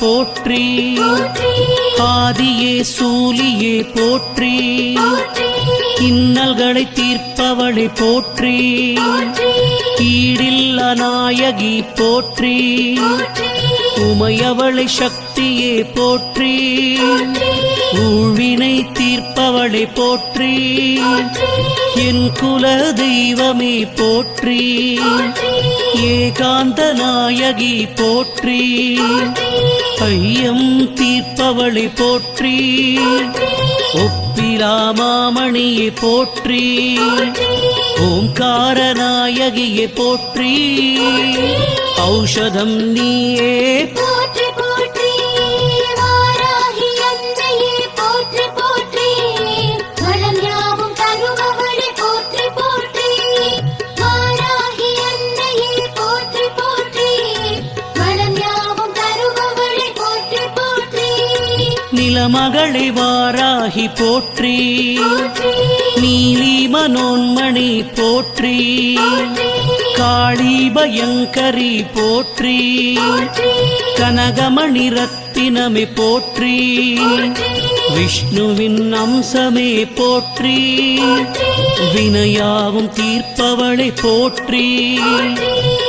போற்றி. ஆதியே சூலியே போற்றி. இன்னல்களை தீர்ப்பவளை போற்றி. கீழில்ல நாயகி போற்றி. உமையவளை சக்தியே போற்றி. ஊழ்வினை தீர்ப்பவளை போற்றி. என் குல தெய்வமே போற்றி. ஏகாந்த நாயகி போற்றி. ஐயம் தீர்ப்பவளை போற்றி. ஒப்பிலாமாமணியை போற்றி. ஓம்கார நாயகியை போற்றி. ஔஷதம் நீயே நிலமகளை வாராகி போற்றி. போற்றி நீலி மனோன்மணி போற்றி. காளி பயங்கரி போற்றி. கனகமணி ரத்தினமே போற்றி. விஷ்ணுவின் அம்சமே போற்றி. வினையாவும் தீர்ப்பவளை போற்றி.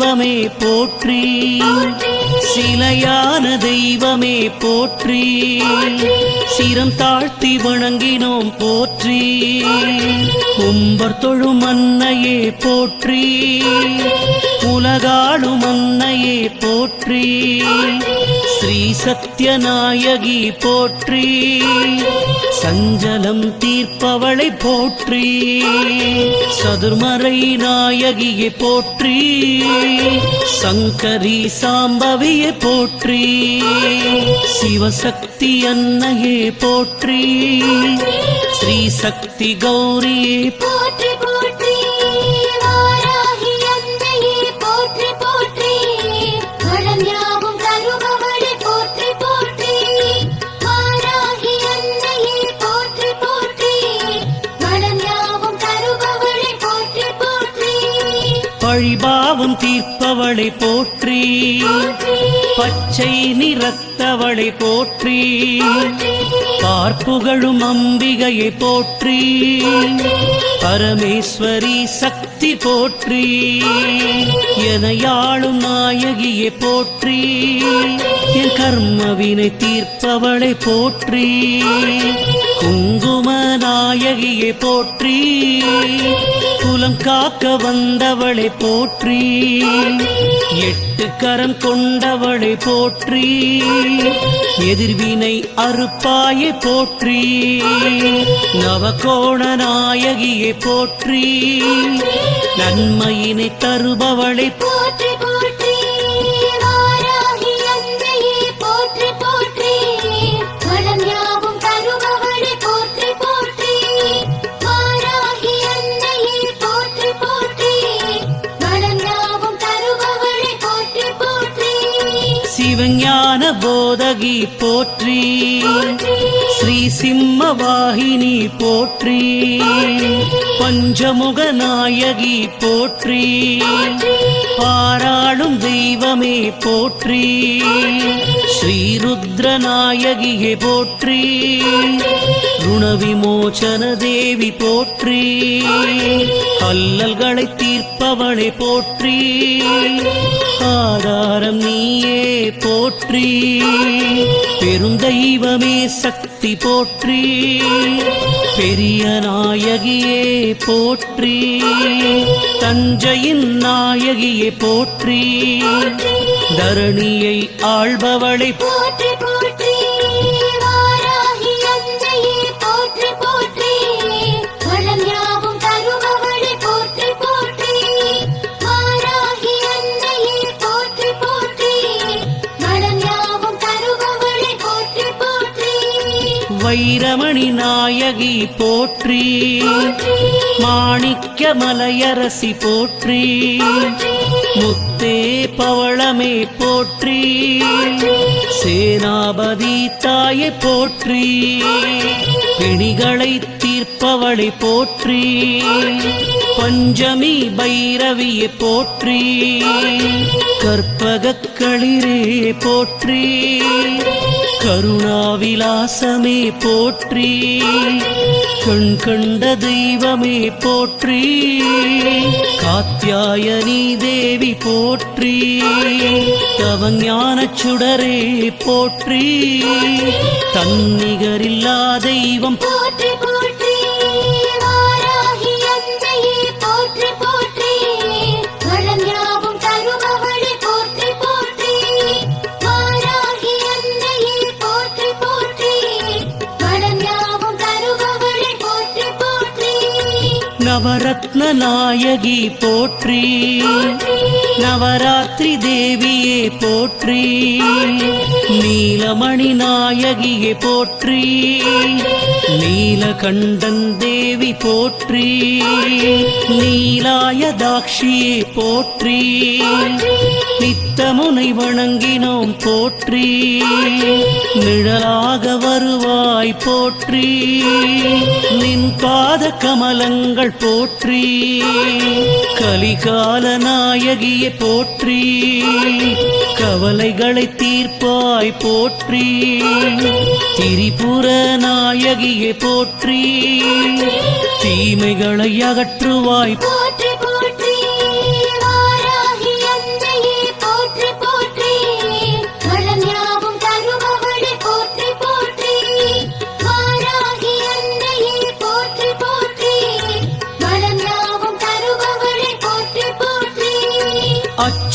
தெய்வமே போற்றி. சிலையான தெய்வமே போற்றி. சிரம் தாழ்த்தி வணங்கினோம் போற்றி. கும்பர் தொழும் அன்னையே போற்றி. உலகாளும் அன்னையே போற்றி. ஸ்ரீ சத்யநாயகி போற்றி. சஞ்சலம் தீர்ப்பவளை போற்றி. சதுர்மறை நாயகியை போற்றி. சங்கரி சாம்பவியை போற்றி. சிவசக்தி அன்னையே போற்றி. ஸ்ரீ சக்தி கௌரியே போற்றி. பழிபாவம் தீர்ப்பவளை போற்றி. பச்சை நிறத்தவளை போற்றி. பார்ப்புகழும் அம்பிகையை போற்றி. பரமேஸ்வரி சக்தி போற்றி. எனையாளும் நாயகியை போற்றி. என் கர்மவினை தீர்ப்பவளை போற்றி. குங்கும நாயகியை போற்றி குலம் காக்க வந்தவளை போற்றி எட்டு கரம் கொண்டவளை போற்றி எதிர்வினை அறுப்பாயை போற்றி நவகோண நாயகியை போற்றி நன்மையினை தருபவளை போற்றி போற்றி. சிவஞான போதகி போற்றி. ஸ்ரீ சிம்மவாகினி போற்றி. பஞ்சமுக நாயகி போற்றி. பாராளும் தெய்வமே போற்றி. ஸ்ரீருத்ரநாயகியே போற்றி. குணவிமோச்சன தேவி போற்றி. அல்லல்களை தீர்ப்பவளை போற்றி. ஆதாரம் நீயே போற்றி. பெரும் சக்தி போற்றி பெரிய நாயகியே போற்றி தஞ்சையின் நாயகியே போற்றி தரணியை ஆள்பவளை போற்றி வைரமணி நாயகி போற்றி. மாணிக்க மலையரசி போற்றி. முத்தே பவளமே போற்றி. சேனாபதி தாயை போற்றி. பிணிகளை தீர்ப்பவளை போற்றி. பஞ்சமி பைரவியை போற்றி. கற்பக களிரே போற்றி. கருணாவிலாசமே போற்றி. கண் கண்ட தெய்வமே போற்றி. காத்தியாயனி தேவி போ போற்றி. தவஞான சுடரே போற்றி. தன்னிகரில்லா தெய்வம். போற்றி நவரத்ன நாயகி போற்றி. நவராத்திரி தேவியே போற்றி. நீலமணி நாயகியே போற்றி. நீலகண்டன் தேவி போற்றி. நீலாய தாட்சியே போற்றி. நித்தமுனை வணங்கினோம் போற்றி. நிழலாக வருவாய் போற்றி. நின் பாத கமலங்கள் போற்றி. கலிகால நாயகிய போற்றி. கவலைகளை தீர்ப்பாய் போற்றி. திரிபுர நாயகிய போற்றி. தீமைகளை அகற்றுவாய் போற்றி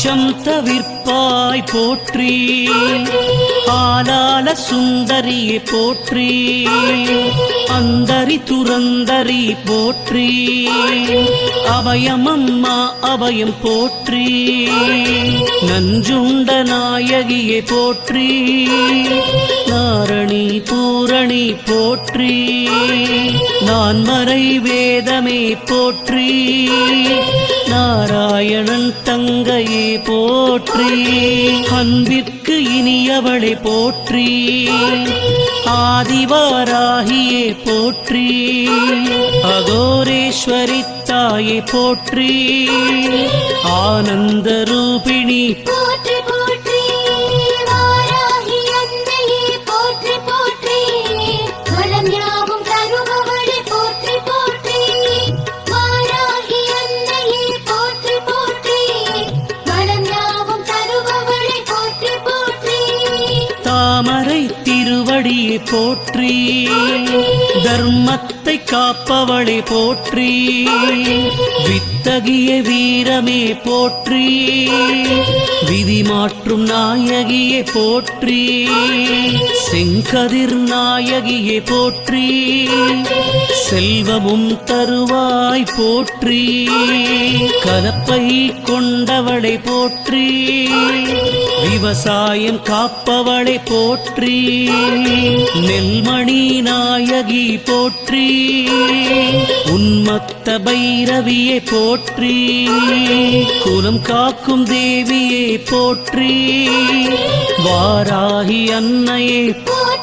அச்சம் தவிர்ப்பாய் போற்றி. ஆலால சுந்தரியை போற்றி. அந்தரி துரந்தரி போற்றி. அபயமம்மா அபயம் போற்றி. நஞ்சுண்ட நாயகியை போற்றி. நாரணி பூரணி போற்றி. நான் மறை வேதமே போற்றி. நாராயணன் தங்கையே போற்றி அன்பிற்கு இனியவளை போற்றி ஆதிவாராகியே போற்றி அகோரேஸ்வரி தாயை போற்றி ஆனந்த ரூபிணி போற்றி போற்றி தர்மத்தை காப்பவளை போற்றி. வித்தகிய வீரமே போற்றி. விதி மாற்றும் நாயகியை போற்றி. செங்கதிர் நாயகியை போற்றி. செல்வமும் தருவாய் போற்றி. பை கொண்டவளை போற்றி. விவசாயம் காப்பவளை போற்றி. நெல்மணி நாயகி போற்றி. உன்மத்த பைரவியை போற்றி. குலம் காக்கும் தேவியை போற்றி. வாராகி அன்னையை போற்றி